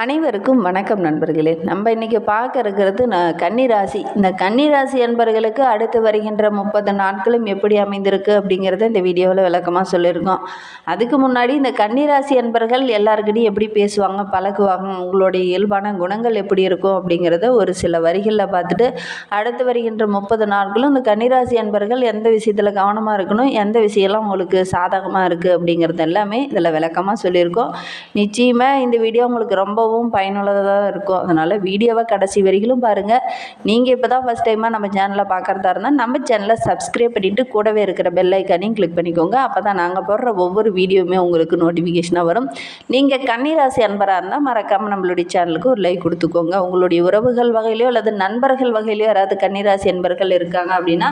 அனைவருக்கும் வணக்கம் நண்பர்களே. நம்ம இன்றைக்கி பார்க்க இருக்கிறது கன்னிராசி. இந்த கன்னிராசி என்பர்களுக்கு அடுத்து வருகின்ற முப்பது நாட்களும் எப்படி அமைந்திருக்கு அப்படிங்கிறத இந்த வீடியோவில் விளக்கமாக சொல்லியிருக்கோம். அதுக்கு முன்னாடி இந்த கன்னிராசி என்பர்கள் எல்லாருக்கிட்டையும் எப்படி பேசுவாங்க பழகுவாங்க உங்களுடைய இயல்பான குணங்கள் எப்படி இருக்கும் அப்படிங்கிறத ஒரு சில வரிகளில் பார்த்துட்டு அடுத்து வருகின்ற முப்பது நாட்களும் இந்த கன்னிராசி என்பர்கள் எந்த விஷயத்தில் கவனமாக இருக்கணும் எந்த விஷயம்லாம் உங்களுக்கு சாதகமாக இருக்குது அப்படிங்கிறது எல்லாமே இதில் விளக்கமாக சொல்லியிருக்கோம். நிச்சயமாக இந்த வீடியோ உங்களுக்கு ரொம்ப ரொம்பவும் பயனுள்ளதாக இருக்கும். அதனால் வீடியோவை கடைசி வரைக்கும் பாருங்கள் நீங்கள் இப்போ தான் ஃபஸ்ட் டைமாக நம்ம சேனலை பார்க்குறதா இருந்தால் நம்ம சேனலை சப்ஸ்கிரைப் பண்ணிவிட்டு கூடவே இருக்கிற பெல் ஐக்கானையும் கிளிக் பண்ணிக்கோங்க. அப்போ தான் நாங்கள் போடுற ஒவ்வொரு வீடியோவுமே உங்களுக்கு நோட்டிஃபிகேஷனாக வரும். நீங்கள் கன்னிராசி அன்பராக இருந்தால் மறக்காமல் நம்மளுடைய சேனலுக்கு ஒரு லைக் கொடுத்துக்கோங்க. உங்களுடைய உறவுகள் வகையிலையோ அல்லது நண்பர்கள் வகையிலையோ யாராவது கன்னிராசி அன்பர்கள் இருக்காங்க அப்படின்னா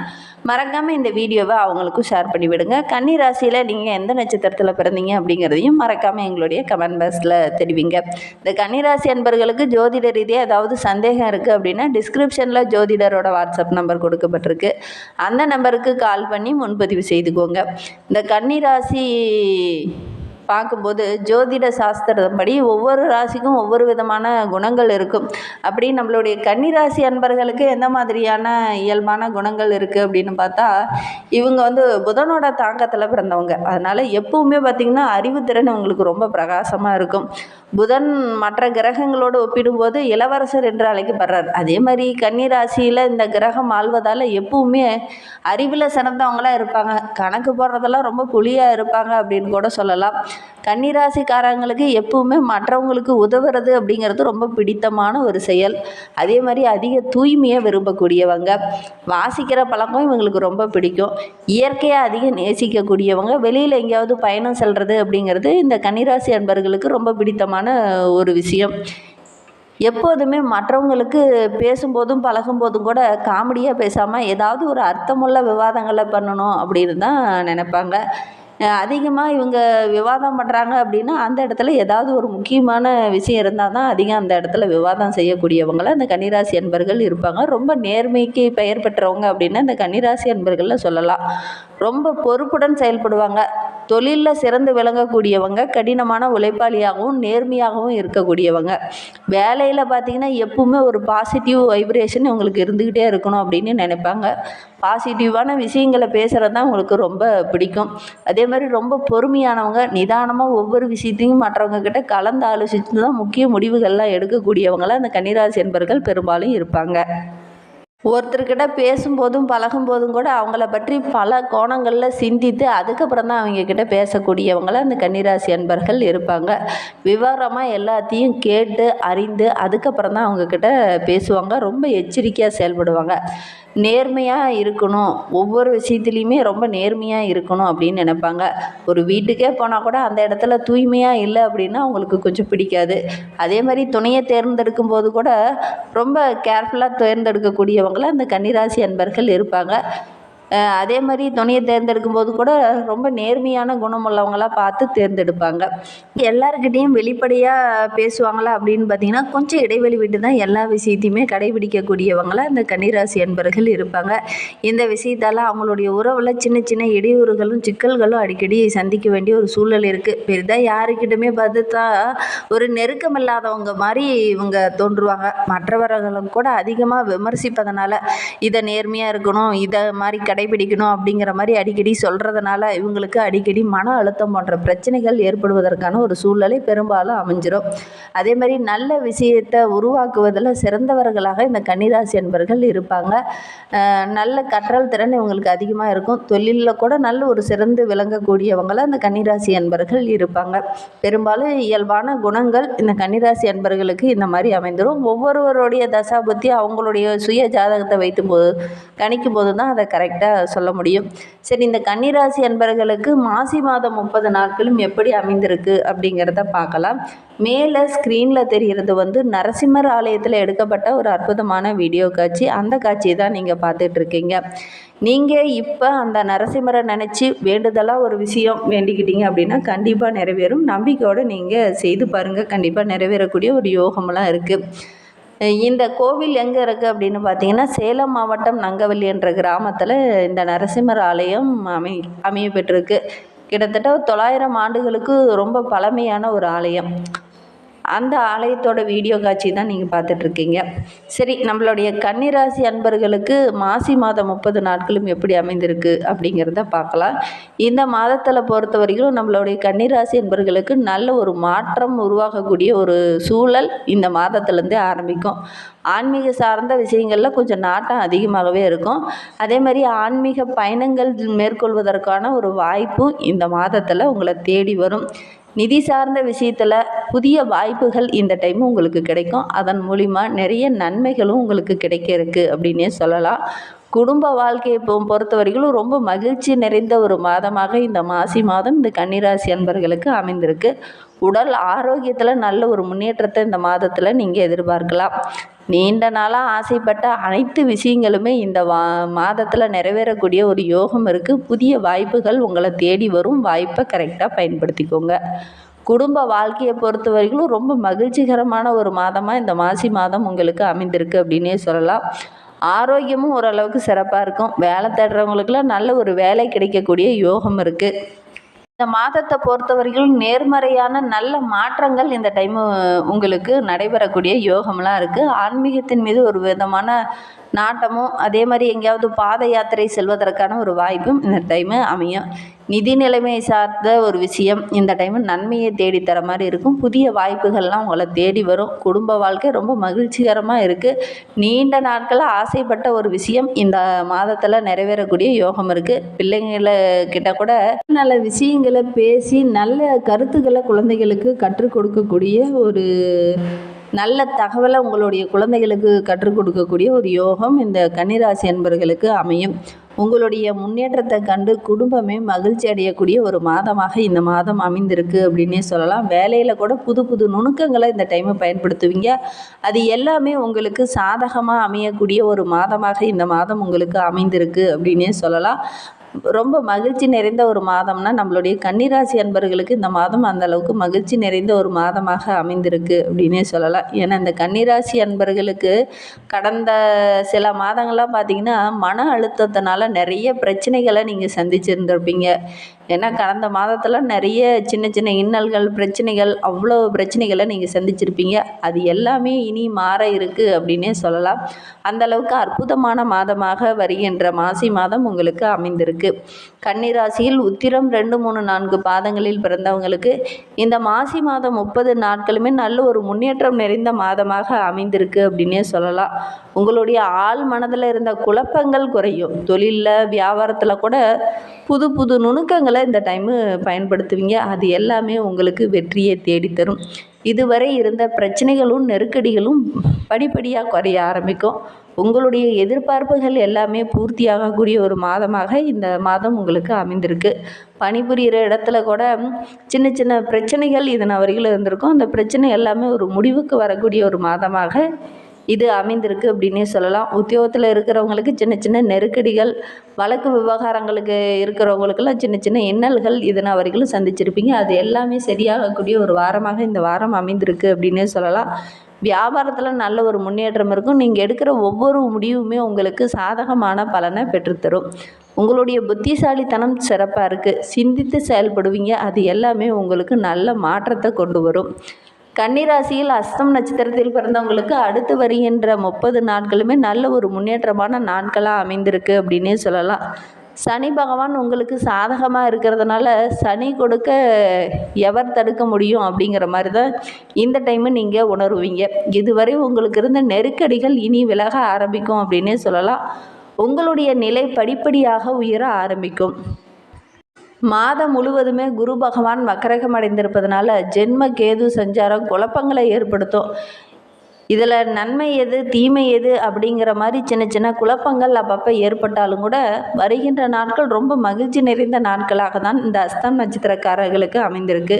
மறக்காமல் இந்த வீடியோவை அவங்களுக்கும் ஷேர் பண்ணி விடுங்க. கன்னிராசியில் நீங்கள் எந்த நட்சத்திரத்தில் பிறந்தீங்க அப்படிங்கிறதையும் மறக்காமல் எங்களுடைய கமெண்ட் பாக்ஸில் தெரிவிங்க. இந்த கன்னிராசி அன்பர்களுக்கு ஜோதிட ரீதியாக ஏதாவது சந்தேகம் இருக்குது அப்படின்னா டிஸ்கிரிப்ஷனில் ஜோதிடரோட வாட்ஸ்அப் நம்பர் கொடுக்கப்பட்டிருக்கு. அந்த நம்பருக்கு கால் பண்ணி முன்பதிவு செய்துக்கோங்க. இந்த கன்னிராசி பார்க்கும்போது ஜோதிட சாஸ்திரப்படி ஒவ்வொரு ராசிக்கும் ஒவ்வொரு விதமான குணங்கள் இருக்கும். அப்படி நம்மளுடைய கன்னிராசி அன்பர்களுக்கு எந்த மாதிரியான இயல்பான குணங்கள் இருக்குது அப்படின்னு பார்த்தா இவங்க வந்து புதனோட தாக்கத்தில் பிறந்தவங்க. அதனால் எப்பவுமே பார்த்திங்கன்னா அறிவுத்திறன் இவங்களுக்கு ரொம்ப பிரகாசமாக இருக்கும். புதன் மற்ற கிரகங்களோடு ஒப்பிடும்போது இளவரசர் என்று அழைக்கப்படுறார். அதே மாதிரி கன்னிராசியில் இந்த கிரகம் ஆழ்வதால் எப்பவுமே அறிவில் சிறந்தவங்களாம் இருப்பாங்க. கணக்கு போடுறதெல்லாம் ரொம்ப புலியாக இருப்பாங்க அப்படின்னு கூட சொல்லலாம். கன்னிராசிக்காரங்களுக்கு எப்பவுமே மற்றவங்களுக்கு உதவுறது அப்படிங்கிறது ரொம்ப பிடித்தமான ஒரு செயல். அதே மாதிரி அதிக தூய்மையை விரும்பக்கூடியவங்க. வாசிக்கிற பழக்கம் இவங்களுக்கு ரொம்ப பிடிக்கும். இயற்கையாக அதிகம் நேசிக்கக்கூடியவங்க. வெளியில் எங்கேயாவது பயணம் செல்வது அப்படிங்கிறது இந்த கன்னிராசி அன்பர்களுக்கு ரொம்ப பிடித்தமான ஒரு விஷயம். எப்போதுமே மற்றவங்களுக்கு பேசும்போதும் பழகும்போதும் கூட காமெடியாக பேசாமல் ஏதாவது ஒரு அர்த்தமுள்ள விவாதங்களை பண்ணணும் அப்படின்னு தான் நினைப்பாங்க. அதிகமாக இவங்க விவாதம் பண்ணுறாங்க அப்படின்னா அந்த இடத்துல ஏதாவது ஒரு முக்கியமான விஷயம் இருந்தால் தான் அதிகம் அந்த இடத்துல விவாதம் செய்யக்கூடியவங்கள அந்த கன்னிராசி அன்பர்கள் இருப்பாங்க. ரொம்ப நேர்மைக்கு பெயர் பெற்றவங்க அப்படின்னா இந்த கன்னிராசி அன்பர்களில் சொல்லலாம். ரொம்ப பொறுப்புடன் செயல்படுவாங்க. தொழிலில் சிறந்து விளங்கக்கூடியவங்க கடினமான உழைப்பாளியாகவும் நேர்மையாகவும் இருக்கக்கூடியவங்க. வேலையில் பார்த்திங்கன்னா எப்பவுமே ஒரு பாசிட்டிவ் வைப்ரேஷன் இவங்களுக்கு இருந்துக்கிட்டே இருக்கணும் அப்படின்னு நினைப்பாங்க. பாசிட்டிவான விஷயங்களை பேசுகிறது தான் உங்களுக்கு ரொம்ப பிடிக்கும். அதே மாதிரி ரொம்ப பொறுமையானவங்க நிதானமாக ஒவ்வொரு விஷயத்தையும் மற்றவங்க கிட்ட கலந்து ஆலோசித்து தான் முக்கிய முடிவுகள்லாம் எடுக்கக்கூடியவங்களாம் அந்த கன்னிராசி என்பர்கள் பெரும்பாலும் இருப்பாங்க. ஒருத்தர்கிட்ட பேசும்போதும் பழகும்போதும் கூட அவங்கள பற்றி பல கோணங்களில் சிந்தித்து அதுக்கப்புறம் தான் அவங்கக்கிட்ட பேசக்கூடியவங்கள அந்த கன்னிராசி அன்பர்கள் இருப்பாங்க. விவரமாக எல்லாத்தையும் கேட்டு அறிந்து அதுக்கப்புறம் தான் அவங்கக்கிட்ட பேசுவாங்க. ரொம்ப எச்சரிக்கையாக செயல்படுவாங்க. நேர்மையாக இருக்கணும். ஒவ்வொரு விஷயத்துலையுமே ரொம்ப நேர்மையாக இருக்கணும் அப்படின்னு நினைப்பாங்க. ஒரு வீட்டுக்கே போனால் கூட அந்த இடத்துல தூய்மையாக இல்லை அப்படின்னா அவங்களுக்கு கொஞ்சம் பிடிக்காது. அதே மாதிரி துணையை தேர்ந்தெடுக்கும் போது கூட ரொம்ப கேர்ஃபுல்லாக தேர்ந்தெடுக்கக்கூடியவங்கள அந்த கன்னிராசி அன்பர்கள் இருப்பாங்க. அதே மாதிரி துணையை தேர்ந்தெடுக்கும் போது கூட ரொம்ப நேர்மையான குணமுள்ளவங்களாக பார்த்து தேர்ந்தெடுப்பாங்க. எல்லாருக்கிட்டேயும் வெளிப்படையாக பேசுவாங்களா அப்படின்னு பார்த்தீங்கன்னா கொஞ்சம் இடைவெளி விட்டு தான் எல்லா விஷயத்தையுமே கடைபிடிக்கக்கூடியவங்களாக இந்த கன்னிராசி அன்பர்கள் இருப்பாங்க. இந்த விஷயத்தால் அவங்களுடைய உறவில் சின்ன சின்ன இடையூறுகளும் சிக்கல்களும் அடிக்கடி சந்திக்க வேண்டிய ஒரு சூழல் இருக்குது பெரிதாக யாருக்கிட்டுமே பார்த்தா ஒரு நெருக்கம் இல்லாதவங்க மாதிரி இவங்க தோன்றுவாங்க. மற்றவர்களும் கூட அதிகமாக விமர்சிப்பதனால இதை நேர்மையாக இருக்கணும் இதை மாதிரி கடை கடைபிடிக்கணும் அப்படிங்கிற மாதிரி அடிக்கடி சொல்கிறதுனால இவங்களுக்கு அடிக்கடி மன அழுத்தம் போன்ற பிரச்சனைகள் ஏற்படுவதற்கான ஒரு சூழ்நிலை பெரும்பாலும் அமைஞ்சிடும் அதே மாதிரி நல்ல விஷயத்தை உருவாக்குவதில் சிறந்தவர்களாக இந்த கன்னிராசி என்பர்கள் இருப்பாங்க. நல்ல கற்றல் திறன் இவங்களுக்கு அதிகமாக இருக்கும். தொழிலில் கூட நல்ல ஒரு சிறந்து விளங்கக்கூடியவங்களாக இந்த கன்னிராசி அன்பர்கள் இருப்பாங்க. பெரும்பாலும் இயல்பான குணங்கள் இந்த கன்னிராசி அன்பர்களுக்கு இந்த மாதிரி அமைந்துடும் ஒவ்வொருவருடைய தசாபுத்தி அவங்களுடைய சுய ஜாதகத்தை வைத்தும் போது கணிக்கும் போது தான் அதை கரெக்டாக சொல்ல முடியும். சரி இந்த கன்னிராசி அன்பர்களுக்கு மாசி மாதம் முப்பது நாட்களும் எப்படி அமைந்திருக்கு அப்படிங்கிறத பார்க்கலாம். மேலே ஸ்க்ரீனில் தெரிகிறது வந்து நரசிம்மர் ஆலயத்தில் எடுக்கப்பட்ட ஒரு அற்புதமான வீடியோ காட்சி. அந்த காட்சியை தான் நீங்கள் பார்த்துட்ருக்கீங்க நீங்கள் இப்போ அந்த நரசிம்மரை நினச்சி வேண்டுதலாக ஒரு விஷயம் வேண்டிக்கிட்டீங்க அப்படின்னா கண்டிப்பாக நிறைவேறும். நம்பிக்கையோடு நீங்கள் செய்து பாருங்கள் கண்டிப்பாக நிறைவேறக்கூடிய ஒரு யோகமெல்லாம் இருக்குது இந்த கோவில் எங்கே இருக்குது அப்படின்னு பார்த்தீங்கன்னா சேலம் மாவட்டம் நங்கவல்லி என்ற கிராமத்தில் இந்த நரசிம்மர் ஆலயம் அமை அமைய பெற்றிருக்கு கிட்டத்தட்ட தொள்ளாயிரம் ஆண்டுகளுக்கு ரொம்ப பழமையான ஒரு ஆலயம். அந்த ஆலயத்தோட வீடியோ காட்சி தான் நீங்கள் பார்த்துட்ருக்கீங்க. சரி நம்மளுடைய கன்னிராசி அன்பர்களுக்கு மாசி மாதம் முப்பது நாட்களும் எப்படி அமைந்திருக்கு அப்படிங்கிறத பார்க்கலாம். இந்த மாதத்தில் பொறுத்த வரைக்கும் நம்மளுடைய கன்னிராசி அன்பர்களுக்கு நல்ல ஒரு மாற்றம் உருவாகக்கூடிய ஒரு சூழல் இந்த மாதத்துலேருந்தே ஆரம்பிக்கும். ஆன்மீக சார்ந்த விஷயங்களில் கொஞ்சம் நாட்டம் அதிகமாகவே இருக்கும். அதே மாதிரி ஆன்மீக பயணங்கள் மேற்கொள்வதற்கான ஒரு வாய்ப்பும் இந்த மாதத்தில் உங்களை தேடி வரும். நிதி சார்ந்த விஷயத்தில் புதிய வாய்ப்புகள் இந்த டைம் உங்களுக்கு கிடைக்கும். அதன் மூலிமா நிறைய நன்மைகளும் உங்களுக்கு கிடைக்க இருக்குது அப்படின்னே சொல்லலாம். குடும்ப வாழ்க்கையை பொறுத்த வரைக்கும் ரொம்ப மகிழ்ச்சி நிறைந்த ஒரு மாதமாக இந்த மாசி மாதம் இந்த கன்னிராசி அன்பர்களுக்கு அமைந்திருக்கு. உடல் ஆரோக்கியத்தில் நல்ல ஒரு முன்னேற்றத்தை இந்த மாதத்தில் நீங்கள் எதிர்பார்க்கலாம். நீண்ட நாளாக ஆசைப்பட்ட அனைத்து விஷயங்களுமே இந்த வா மாதத்தில் நிறைவேறக்கூடிய ஒரு யோகம் இருக்குது புதிய வாய்ப்புகள் உங்களை தேடி வரும். வாய்ப்பை கரெக்டாக பயன்படுத்திக்கோங்க. குடும்ப வாழ்க்கையை பொறுத்த வரைக்கும் ரொம்ப மகிழ்ச்சிகரமான ஒரு மாதமாக இந்த மாசி மாதம் உங்களுக்கு அமைந்திருக்கு அப்படின்னே சொல்லலாம். ஆரோக்கியமும் ஓரளவுக்கு சிறப்பாக இருக்கும். வேலை தேடுறவங்களுக்குலாம் நல்ல ஒரு வேலை கிடைக்கக்கூடிய யோகம் இருக்குது இந்த மாதத்தை பொறுத்தவரையிலும் நேர்மறையான நல்ல மாற்றங்கள் இந்த டைமு உங்களுக்கு நடைபெறக்கூடிய யோகம்லாம் இருக்குது ஆன்மீகத்தின் மீது ஒரு விதமான நாட்டமும் அதே மாதிரி எங்கேயாவது பாத யாத்திரை செல்வதற்கான ஒரு வாய்ப்பும் இந்த டைமு அமையும். நிதி நிலைமை சார்ந்த ஒரு விஷயம். இந்த டைமு நன்மையை தேடித்தர மாதிரி இருக்கும். புதிய வாய்ப்புகள்லாம் உங்களை தேடி வரும். குடும்ப வாழ்க்கை ரொம்ப மகிழ்ச்சிகரமாக இருக்குது நீண்ட நாட்களாக ஆசைப்பட்ட ஒரு விஷயம். இந்த மாதத்தில் நிறைவேறக்கூடிய யோகம் இருக்குது பிள்ளைங்கள கிட்ட கூட நல்ல விஷயங்களை பேசி நல்ல கருத்துக்களை குழந்தைகளுக்கு கற்றுக் கொடுக்கக்கூடிய ஒரு நல்ல தகவலை உங்களுடைய குழந்தைகளுக்கு கற்றுக் கொடுக்கக்கூடிய ஒரு யோகம் இந்த கன்னிராசி என்பர்களுக்கு அமையும். உங்களுடைய முன்னேற்றத்தை கண்டு குடும்பமே மகிழ்ச்சி அடையக்கூடிய ஒரு மாதமாக இந்த மாதம் அமைந்திருக்கு அப்படின்னே சொல்லலாம். வேலையில் கூட புது புது நுணுக்கங்களை இந்த டைமை பயன்படுத்துவீங்க. அது எல்லாமே உங்களுக்கு சாதகமாக அமையக்கூடிய ஒரு மாதமாக இந்த மாதம் உங்களுக்கு அமைந்திருக்கு அப்படின்னே சொல்லலாம். ரொம்ப மகிழ்ச்சி நிறைந்த ஒரு மாதம்னா நம்மளுடைய கன்னிராசி அன்பர்களுக்கு இந்த மாதம் அந்த அளவுக்கு மகிழ்ச்சி நிறைந்த ஒரு மாதமாக அமைந்திருக்கு அப்படின்னே சொல்லலாம். ஏன்னா இந்த கன்னிராசி அன்பர்களுக்கு கடந்த சில மாதங்கள்லாம் பார்த்தீங்கன்னா மன அழுத்தத்தினால நிறைய பிரச்சனைகளை நீங்கள் சந்திச்சிருந்திருப்பீங்க. ஏன்னா கடந்த மாதத்தில் நிறைய சின்ன சின்ன இன்னல்கள் பிரச்சனைகள் அவ்வளோ பிரச்சனைகளை நீங்கள் சந்திச்சிருப்பீங்க. அது எல்லாமே இனி மாற இருக்குது அப்படின்னே சொல்லலாம். அந்தளவுக்கு அற்புதமான மாதமாக வருகின்ற மாசி மாதம் உங்களுக்கு அமைந்திருக்கு. கன்னிராசியில் உத்திரம் ரெண்டு மூணு நான்கு பாதங்களில் பிறந்தவங்களுக்கு இந்த மாசி மாதம் முப்பது நாட்களுமே நல்ல ஒரு முன்னேற்றம் நிறைந்த மாதமாக அமைந்திருக்கு அப்படின்னே சொல்லலாம். உங்களுடைய ஆள் மனதில் இருந்த குழப்பங்கள் குறையும். தொழிலில் வியாபாரத்தில் கூட புது புது நுணுக்கங்களை இந்த டைமு பயன்படுத்துவீங்க. அது எல்லாமே உங்களுக்கு வெற்றியை தேடித்தரும். இதுவரை இருந்த பிரச்சனைகளும் நெருக்கடிகளும் படிப்படியாக குறைய ஆரம்பிக்கும். உங்களுடைய எதிர்பார்ப்புகள் எல்லாமே பூர்த்தியாகக்கூடிய ஒரு மாதமாக இந்த மாதம் உங்களுக்கு அமைந்திருக்கு. பணிபுரிகிற இடத்துல கூட சின்ன சின்ன பிரச்சனைகள் இதன் வரையில் இருந்திருக்கும். அந்த பிரச்சனை எல்லாமே ஒரு முடிவுக்கு வரக்கூடிய ஒரு மாதமாக இது அமைந்திருக்கு அப்படின்னே சொல்லலாம். உத்தியோகத்தில் இருக்கிறவங்களுக்கு சின்ன சின்ன நெருக்கடிகள் வழக்கு விவகாரங்களுக்கு இருக்கிறவங்களுக்கெல்லாம் சின்ன சின்ன இன்னல்கள் இதனால் வரைக்கும் சந்திச்சிருப்பீங்க. அது எல்லாமே சரியாகக்கூடிய ஒரு வாரமாக இந்த வாரம் அமைந்திருக்கு அப்படின்னே சொல்லலாம். வியாபாரத்தில் நல்ல ஒரு முன்னேற்றம் இருக்கும். நீங்கள் எடுக்கிற ஒவ்வொரு முடிவுமே உங்களுக்கு சாதகமான பலனை பெற்றுத்தரும். உங்களுடைய புத்திசாலித்தனம் சிறப்பாக இருக்குது சிந்தித்து செயல்படுவீங்க. அது எல்லாமே உங்களுக்கு நல்ல மாற்றத்தை கொண்டு வரும். கன்னிராசியில் அஸ்தம் நட்சத்திரத்தில் பிறந்தவங்களுக்கு அடுத்து வருகின்ற முப்பது நாட்களுமே நல்ல ஒரு முன்னேற்றமான நாட்களாக அமைந்திருக்கு அப்படின்னே சொல்லலாம். சனி பகவான் உங்களுக்கு சாதகமாக இருக்கிறதுனால சனி கொடுக்க எவர் தடுக்க முடியும் அப்படிங்கிற மாதிரி தான் இந்த டைமு நீங்கள் உணருவீங்க. இதுவரை உங்களுக்கு இருந்த நெருக்கடிகள் இனி விலக ஆரம்பிக்கும் அப்படின்னே சொல்லலாம். உங்களுடைய நிலை படிப்படியாக உயர ஆரம்பிக்கும். மாதம் முழுவதுமே குரு பகவான் வக்கரகம் அடைந்திருப்பதனால ஜென்ம கேது சஞ்சாரம் குழப்பங்களை ஏற்படுத்தும். இதில் நன்மை எது தீமை எது அப்படிங்கிற மாதிரி சின்ன சின்ன குழப்பங்கள் அப்பப்போ ஏற்பட்டாலும் கூட வருகின்ற நாட்கள் ரொம்ப மகிழ்ச்சி நிறைந்த நாட்களாக தான் இந்த அஸ்தம் நட்சத்திரக்காரர்களுக்கு அமைந்திருக்கு.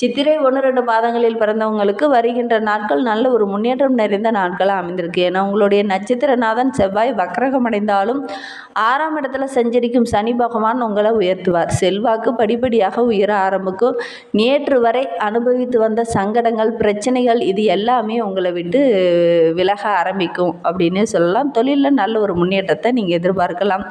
சித்திரை ஒன்று ரெண்டு பாதங்களில் பிறந்தவங்களுக்கு வருகின்ற நாட்கள் நல்ல ஒரு முன்னேற்றம் நிறைந்த நாட்களாக அமைந்திருக்கு. ஏன்னா உங்களுடைய நட்சத்திரநாதன் செவ்வாய் வக்கரகம் அடைந்தாலும் ஆறாம் இடத்துல சஞ்சரிக்கும் சனி பகவான் உங்களை உயர்த்துவார். செல்வாக்கு படிப்படியாக உயர ஆரம்பிக்கும். நேற்று வரை அனுபவித்து வந்த சங்கடங்கள் பிரச்சனைகள் இது எல்லாமே உங்களை விட்டு விலக ஆரம்பிக்கும் அப்படின்னு சொல்லலாம். தொழிலில் நல்ல ஒரு முன்னேற்றத்தை நீங்கள் எதிர்பார்க்கலாம்.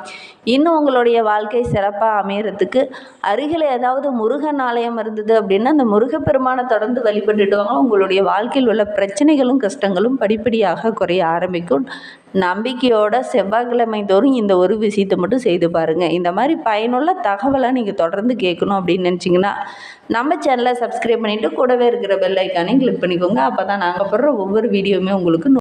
இன்னும் உங்களுடைய வாழ்க்கை சிறப்பாக அமையறதுக்கு அருகில் ஏதாவது முருகன் ஆலயம் இருந்தது அப்படின்னா அந்த முருகப்பெருமானை தொடர்ந்து வழிபட்டுட்டு வாங்க. உங்களுடைய வாழ்க்கையில் உள்ள பிரச்சனைகளும் கஷ்டங்களும் படிப்படியாக குறைய ஆரம்பிக்கும். நம்பிக்கையோட செவ்வாய்க்கிழமை தோறும் இந்த ஒரு விஷயத்தை மட்டும் செய்து பாருங்கள் இந்த மாதிரி பயனுள்ள தகவலை நீங்கள் தொடர்ந்து கேட்கணும் அப்படின்னு நினச்சிங்கன்னா நம்ம சேனலை சப்ஸ்கிரைப் பண்ணிவிட்டு கூடவே இருக்கிற பெல் ஐக்கானையும் கிளிக் பண்ணிக்கோங்க. அப்போ தான் நாங்கள் போடுற ஒவ்வொரு வீடியோவுமே உங்களுக்கு